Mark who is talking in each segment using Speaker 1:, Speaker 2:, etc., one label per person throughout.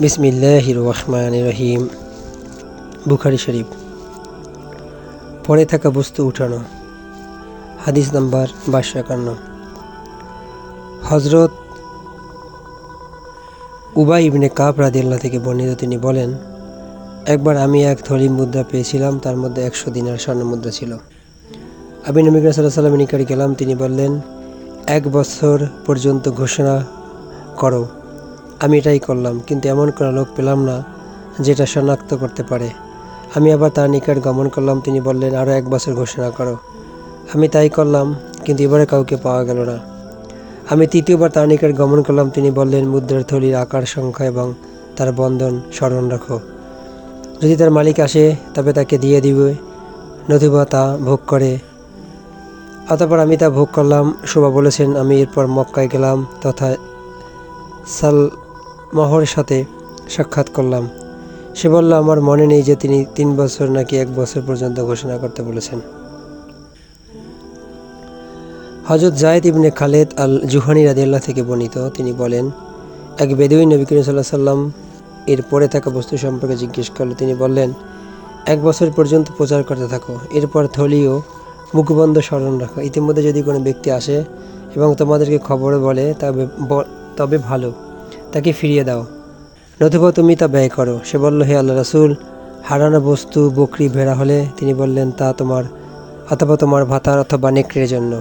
Speaker 1: বিসমিল্লাহ রহমান রহিম বুখারি শরীফ। পড়ে থাকা বস্তু উঠানো। হাদিস নাম্বার বাইশশো একান্ন। হজরত উবাই ইবনে কাপ রাদিল্লা থেকে বর্ণিত তিনি বলেন, একবার আমি এক থলি মুদ্রা পেয়েছিলাম, তার মধ্যে একশো দিনের স্বর্ণ মুদ্রা ছিল। আমি নবী সাল্লাহ নিকটে গেলাম, তিনি বললেন, এক বছর পর্যন্ত ঘোষণা করো। আমি এটাই করলাম, কিন্তু এমন কোনো লোক পেলাম না যেটা শনাক্ত করতে পারে। আমি আবার তার নিকট গমন করলাম, তিনি বললেন আরও এক বছর ঘোষণা করো। আমি তাই করলাম, কিন্তু এবারে কাউকে পাওয়া গেল না। আমি তৃতীয়বার তার নিকট গমন করলাম, তিনি বললেন, মুদ্রার থলির আকার, সংখ্যা এবং তার বন্ধন স্মরণ রাখো। যদি তার মালিক আসে, তবে তাকে দিয়ে দিবে, নতুবা তা ভোগ করে। অতপর আমি তা ভোগ করলাম। শোভা বলেছেন, আমি এরপর মক্কায় গেলাম, তথা সাল মহর সাথে সাক্ষাৎ করলাম। সে বলল, আমার মনে নেই যে তিনি তিন বছর নাকি এক বছর পর্যন্ত ঘোষণা করতে বলেছেন। হজরত জায়দ ইবনে খালেদ আল জুহানি রাদিয়াল্লাহ থেকে বর্ণিত, তিনি বলেন, এক বেদুইন নবী করিম সাল্লাহ সাল্লাম এর পরে থাকা বস্তু সম্পর্কে জিজ্ঞেস করলে তিনি বললেন, এক বছর পর্যন্ত প্রচার করতে থাকো, এরপর থলি ও মুখবন্ধ স্মরণ রাখো। ইতিমধ্যে যদি কোনো ব্যক্তি আসে এবং তোমাদেরকে খবর বলে, তবে তবে ভালো। তাকে ফিরিয়ে দাও। নতুবা তুমি তা ব্যয় করো। সে বলল, হে আল্লাহ রাসুল, হারানো বস্তু বকরি ভেড়া হলে তিনি বললেন, তা তোমার অথবা তোমার ভাতার অথবা নেকড়ের জন্য।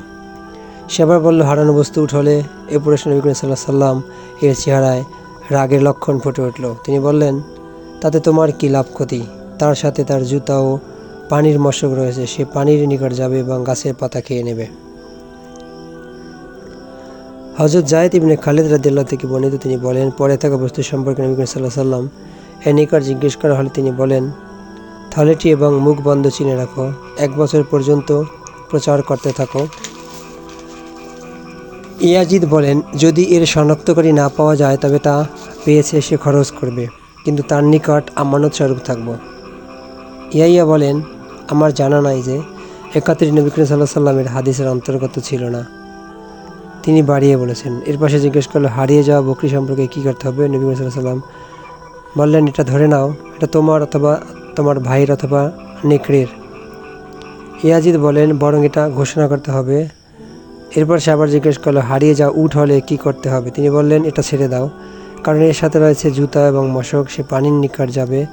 Speaker 1: সে আবার বলল, হারানো বস্তু উঠলে এ প্রশ্ন নবী করিম সাল্লাহ সাল্লাম এর চেহারায় রাগের লক্ষণ ফুটে উঠল। তিনি বললেন, তাতে তোমার কি লাভ ক্ষতি? তার সাথে তার জুতা ও পানির মশক রয়েছে। সে পানির নিকট যাবে এবং গাছের পাতা খেয়ে নেবে। হজরত জায়দ ইবনে খালিদ রাদিল্লাহ থেকে বর্ণিত তিনি বলেন, পরে থাকা বস্তু সম্পর্কে নবী করিম সাল্লাহ সাল্লাম এর নিকট জিজ্ঞেস করা হলে তিনি বলেন, থলেটি এবং মুখ বন্ধ চিনে রাখো, এক বছর পর্যন্ত প্রচার করতে থাকো। ইয়াজিদ বলেন, যদি এর শনাক্তকারী না পাওয়া যায়, তবে তা পেয়েছে সে খরচ করবে, কিন্তু তার নিকট আমানত স্বরূপ থাকব। ইয়াইয়া বলেন, আমার জানা নাই যে একাত্তর নবী করিম সাল্লাহ সাল্লামের হাদিসের অন্তর্গত ছিল না। তিনি বাড়িয়ে বলেছেন। এর পাশে জিজ্ঞেস করল, হারিয়ে যাওয়া বকরি সম্পর্কে কী করতে হবে? নবী সাল্লাম বললেন, এটা ধরে নাও, এটা তোমার অথবা তোমার ভাইয়ের অথবা নেকড়ের। ইয়াজিদ বলেন, বরং এটা ঘোষণা করতে হবে। এরপর সে আবার জিজ্ঞেস করল, হারিয়ে যাওয়া উঠ হলে কী করতে হবে? তিনি বললেন, এটা ছেড়ে দাও, কারণ এর সাথে রয়েছে জুতা এবং মশক, সে পানির নিকট যাবে,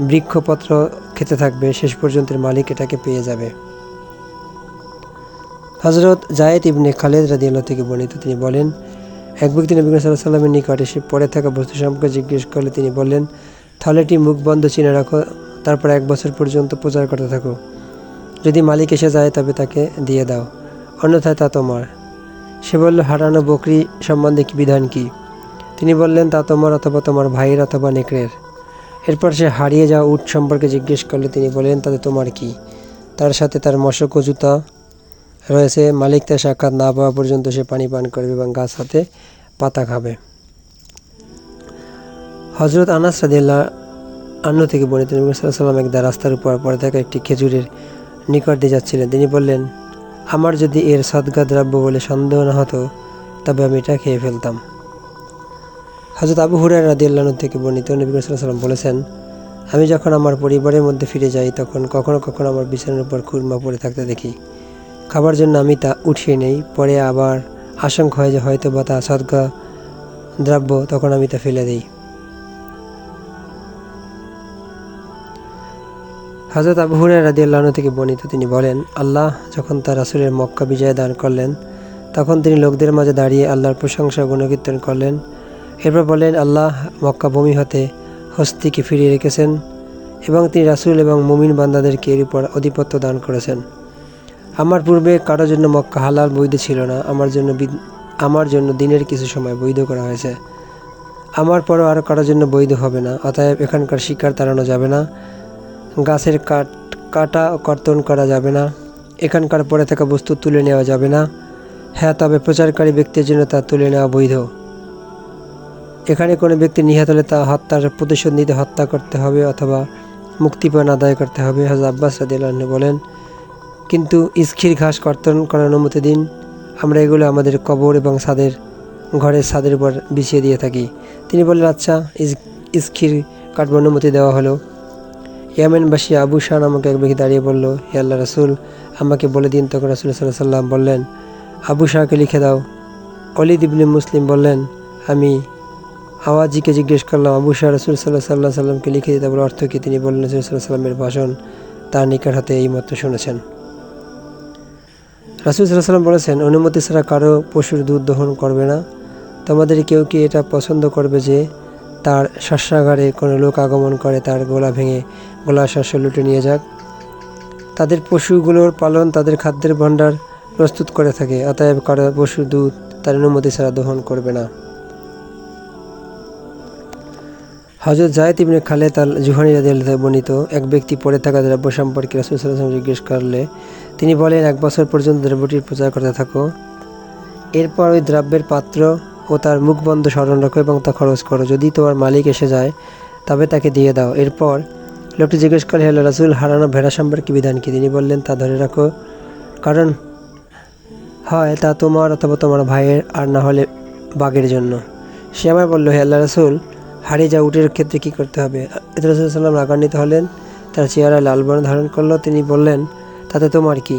Speaker 1: বৃক্ষপত্র খেতে থাকবে, শেষ পর্যন্ত মালিক এটাকে পেয়ে যাবে। হজরত জায়েদ ইবনে খালেদ রাদিয়াল্লাহ থেকে বর্ণিত, তিনি বলেন, এক ব্যক্তি নবী সাল্লাহ সাল্লামের নিকট এসে পড়ে থাকা বস্তু সম্পর্কে জিজ্ঞেস করলে তিনি বললেন থালেটি মুখ বন্ধ চিনে রাখো, তারপর এক বছর পর্যন্ত প্রচার করতে থাকো। যদি মালিক এসে যায় তবে তাকে দিয়ে দাও, অন্যথায় তা তোমার। সে বলল, হারানো বকরি সম্বন্ধে কি বিধান কি? তিনি বললেন, তা তোমার অথবা তোমার ভাইয়ের অথবা নেকড়ের। এরপর সে হারিয়ে যাওয়া উট সম্পর্কে জিজ্ঞেস করলে তিনি বললেন তাতে তোমার কি? তার সাথে তার মশক জুতা রয়েছে। মালিক তার সাক্ষাৎ না পাওয়া পর্যন্ত সে পানি পান করবে এবং গাছ হাতে পাতা খাবে। হজরত আনাস রাদিল্লাহ আন্ন থেকে বর্ণিত সাল্লাম একদা রাস্তার উপর পড়ে থাকা একটি খেজুরের নিকট দিয়ে যাচ্ছিলেন। তিনি বললেন, আমার যদি এর সদ্গা দ্রব্য বলে সন্দেহ না হতো, তবে আমি এটা খেয়ে ফেলতাম। হজরত আবু হুরার রাদিয়াল্লাহ থেকে বর্ণিত নবী আলাইহি বলেছেন, আমি যখন আমার পরিবারের মধ্যে ফিরে যাই, তখন কখনো কখনো আমার বিছানার উপর খুরমা পড়ে থাকতে দেখি। খাবার জন্য আমি তা উঠিয়ে নেই। পরে আবার আশঙ্কা হয় যে হয়তো বা তা সদ্গা দ্রব্য, তখন আমি তা ফেলে দিই। হজরত আবু হুরায় রাদিয়াল্লাহু থেকে বর্ণিত, তিনি বলেন, আল্লাহ যখন তার রাসূলের মক্কা বিজয় দান করলেন, তখন তিনি লোকদের মাঝে দাঁড়িয়ে আল্লাহর প্রশংসা গুণকীর্তন করলেন। এরপর বলেন আল্লাহ মক্কা ভূমি হতে হস্তিকে ফিরিয়ে রেখেছেন এবং তিনি রাসূল এবং মুমিন বান্দাদেরকে এর উপর আধিপত্য দান করেছেন। আমার পূর্বে কারোর জন্য মক্কা হালাল বৈধ ছিল না, আমার জন্য আমার জন্য দিনের কিছু সময় বৈধ করা হয়েছে। আমার পরও আরও কারোর জন্য বৈধ হবে না, অতএব এখানকার শিকার তাড়ানো যাবে না, গাছের কাট কাটা কর্তন করা যাবে না, এখানকার পরে থাকা বস্তু তুলে নেওয়া যাবে না। হ্যাঁ তবে প্রচারকারী ব্যক্তির জন্য তা তুলে নেওয়া বৈধ। এখানে কোনো ব্যক্তি নিহত হলে তা হত্যার প্রতিশোধ নিতে হত্যা করতে হবে অথবা মুক্তিপণ আদায় করতে হবে। হজরত আব্বাস রাদিয়াল্লাহু আনহু বলেন কিন্তু ইস্খির ঘাস কর্তন করার অনুমতি দিন। আমরা এগুলো আমাদের কবর এবং ছাদের, ঘরের ছাদের উপর বিছিয়ে দিয়ে থাকি। তিনি বললেন আচ্ছা ইস স্থির কাটবার অনুমতি দেওয়া হলো। ইয়ামেনবাসী আবু শাহ নামক এক ব্যক্তি দাঁড়িয়ে বলল, হে আল্লাহ রাসুল, আমাকে বলে দিন। তখন রাসুল সাল্লাহ সাল্লাম বললেন, আবু শাহকে লিখে দাও। অলিদ ইবনে মুসলিম বললেন, আমি আওয়াজিকে জিজ্ঞেস করলাম, আবু শাহ রসুল সাল্লাহ সাল্লাহ সাল্লামকে লিখে দিতে বলে অর্থ কি? তিনি বললেন, রসুল সাল্লাহ সাল্লামের ভাষণ তার নিকট হাতে এই মতো শুনেছেন। রাসুল সাল্লাম বলেছেন, অনুমতি ছাড়া কারও পশুর দুধ দহন করবে না। তোমাদের কেউ কি এটা পছন্দ করবে যে, তার শস্যাগারে কোনো লোক আগমন করে, তার গোলা ভেঙে গোলা শস্য লুটে নিয়ে যাক? তাদের পশুগুলোর পালন তাদের খাদ্যের ভাণ্ডার প্রস্তুত করে থাকে, অতএব কারও পশুর দুধ তার অনুমতি ছাড়া দহন করবে না। হজরত জায়দ ইবনে খালেদ আল জুহানি রাদিয়াল্লাহু বর্ণিত এক ব্যক্তি পড়ে থাকা দ্রব্য সম্পর্কে রাসূল ওয়াসাল্লাম জিজ্ঞেস করলে তিনি বলেন, এক বছর পর্যন্ত দ্রব্যটির প্রচার করতে থাকো। এরপর ওই দ্রব্যের পাত্র ও তার মুখবন্ধ স্মরণ রাখো এবং তা খরচ করো। যদি তোমার মালিক এসে যায়, তবে তাকে দিয়ে দাও। এরপর লোকটি জিজ্ঞেস করে হেলো রাসুল, হারানো ভেড়া সম্পর্কে বিধান কি? তিনি বললেন, তা ধরে রাখো। কারণ হয় তা তোমার অথবা তোমার ভাইয়ের, আর না হলে বাঘের জন্য। সে আমার বলল, হে আল্লাহ রাসুল, হারিয়ে যা উটের ক্ষেত্রে কী করতে হবে? সাল্লাম রাগান্বিত হলেন, তার চেহারা লাল বর্ণ ধারণ করল। তিনি বললেন তাতে তোমার কি?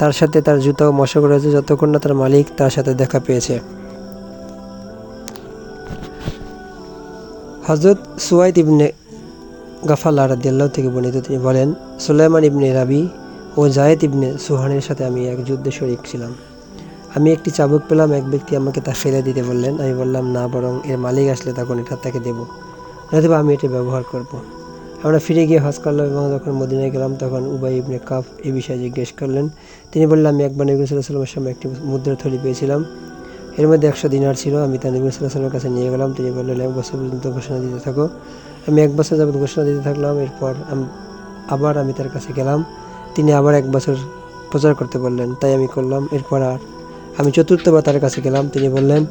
Speaker 1: তার সাথে তার জুতো মশক রয়েছে, যতক্ষণ না তার মালিক তার সাথে দেখা পেয়েছে। হজরত সুয়াইদ ইবনে গাফাল্লা রাদিয়াল্লাহ থেকে বর্ণিত, তিনি বলেন, সুলাইমান ইবনে রাবি ও জায়েদ ইবনে সুহানের সাথে আমি এক যুদ্ধে শরিক ছিলাম। আমি একটি চাবুক পেলাম, এক ব্যক্তি আমাকে তা ফেলে দিতে বললেন। আমি বললাম, না, বরং এর মালিক আসলে তখন এটা তাকে দেবো নয়তো আমি এটা ব্যবহার করব। আমরা ফিরে গিয়ে হজ করলাম এবং যখন মদিনায় গেলাম, তখন উবাই ইবনে কাফ এই বিষয়ে জিজ্ঞেস করলেন। তিনি বললেন, আমি একবার নবী সাল্লামের সামনে একটি মুদ্রা থলি পেয়েছিলাম। এর মধ্যে একশো দিনার ছিল। আমি তা নবী সাল্লামের কাছে নিয়ে গেলাম। তিনি বললেন, এক বছর পর্যন্ত ঘোষণা দিতে থাকো। আমি এক বছর যাবত ঘোষণা দিতে থাকলাম। এরপর আমি, আবার আমি তার কাছে গেলাম। তিনি আবার এক বছর প্রচার করতে বললেন। তাই আমি করলাম। এরপর আর আমি চতুর্থবার তার কাছে গেলাম। তিনি বললেন,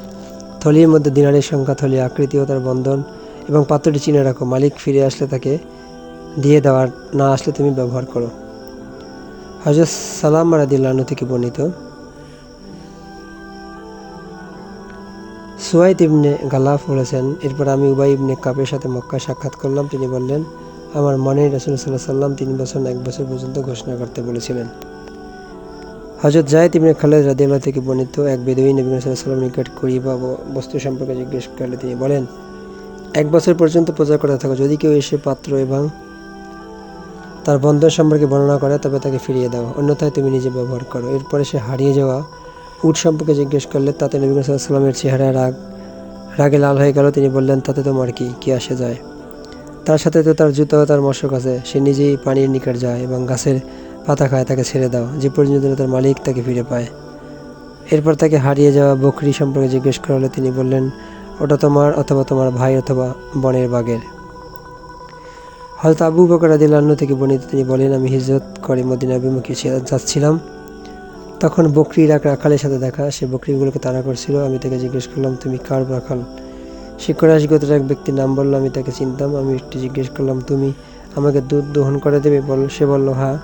Speaker 1: থলির মধ্যে দিনারের সংখ্যা থলি আকৃতি ও তার বন্ধন এবং পাত্রটি চিনে রাখো। মালিক ফিরে আসলে তাকে দিয়ে দেওয়ার না আসলে তুমি ব্যবহার করো। হজরত সালাম রাদিল্লাহ থেকে বর্ণিত, সুয়াইদ ইবনে গালাফ বলেছেন, এরপর আমি উবাই ইবনে কাপের সাথে মক্কায় সাক্ষাৎ করলাম। তিনি বললেন, আমার মনে রসুল সাল্লাহ সাল্লাম তিন বছর এক বছর পর্যন্ত ঘোষণা করতে বলেছিলেন। হজরত জায়দ ইবনে খালেদ রাদিয়াল্লাহ থেকে বর্ণিত এক বেদুই নবী সাল্লাহ সাল্লাম নিকট করি বা বস্তু সম্পর্কে জিজ্ঞেস করলে তিনি বলেন এক বছর পর্যন্ত প্রচার করতে থাকো। যদি কেউ এসে পাত্র এবং তার বন্ধন সম্পর্কে বর্ণনা করে, তবে তাকে ফিরিয়ে দাও। অন্যথায় তুমি নিজে ব্যবহার করো। এরপরে সে হারিয়ে যাওয়া উট সম্পর্কে জিজ্ঞেস করলে, তাতে নবী সাল্লামের চেহারা রাগ, রাগে লাল হয়ে গেল। তিনি বললেন, তাতে তোমার কি কি আসে যায়? তার সাথে তো তার জুতো তার মশক আছে। সে নিজেই পানির নিকট যায় এবং গাছের পাতা খায়, তাকে ছেড়ে দাও। যে পর্যন্ত তার মালিক, তাকে ফিরে পায়। এরপর তাকে হারিয়ে যাওয়া বকরি সম্পর্কে জিজ্ঞেস করা হলে তিনি বললেন ওটা তোমার অথবা তোমার ভাই অথবা বনের বাগের হয়তো আবু বকর আদিল্লাহ থেকে বর্ণিত, তিনি বলেন, আমি হিজরত করে মদিনা অভিমুখী ছিলাম- যাচ্ছিলাম। তখন বকরির এক রাখালের সাথে দেখা, সে বকরিগুলোকে তাড়া করছিল। আমি তাকে জিজ্ঞেস করলাম, তুমি কার রাখাল? সে গোত্রের এক ব্যক্তির নাম বলল, আমি তাকে চিনতাম। আমি একটু জিজ্ঞেস করলাম, তুমি আমাকে দুধ দহন করে দেবে? বল, সে বলল হ্যাঁ।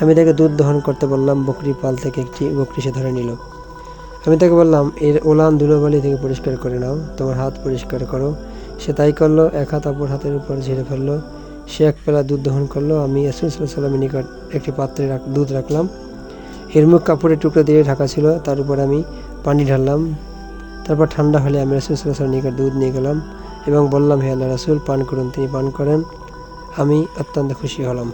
Speaker 1: আমি তাকে দুধ দহন করতে বললাম, বকরি পাল থেকে একটি বকরি সে ধরে নিল। আমি তাকে বললাম, এর ওলান ধুলোবালি থেকে পরিষ্কার করে নাও, তোমার হাত পরিষ্কার করো। সে তাই করল, এক হাত অপর হাতের উপর ঝেড়ে ফেলল। সে এক পেলা দুধ দহন করল। আমি ইয়াসুল নিকট একটি পাত্রে দুধ রাখলাম। এর মুখ কাপড়ের টুকরো দিয়ে ঢাকা ছিল, তার উপর আমি পানি ঢাললাম। তারপর ঠান্ডা হলে আমি রাসুল সাল্লাহ নিকট দুধ নিয়ে গেলাম এবং বললাম, হে আল্লাহ রাসুল, পান করুন, তিনি পান করেন। আমি অত্যন্ত খুশি হলাম।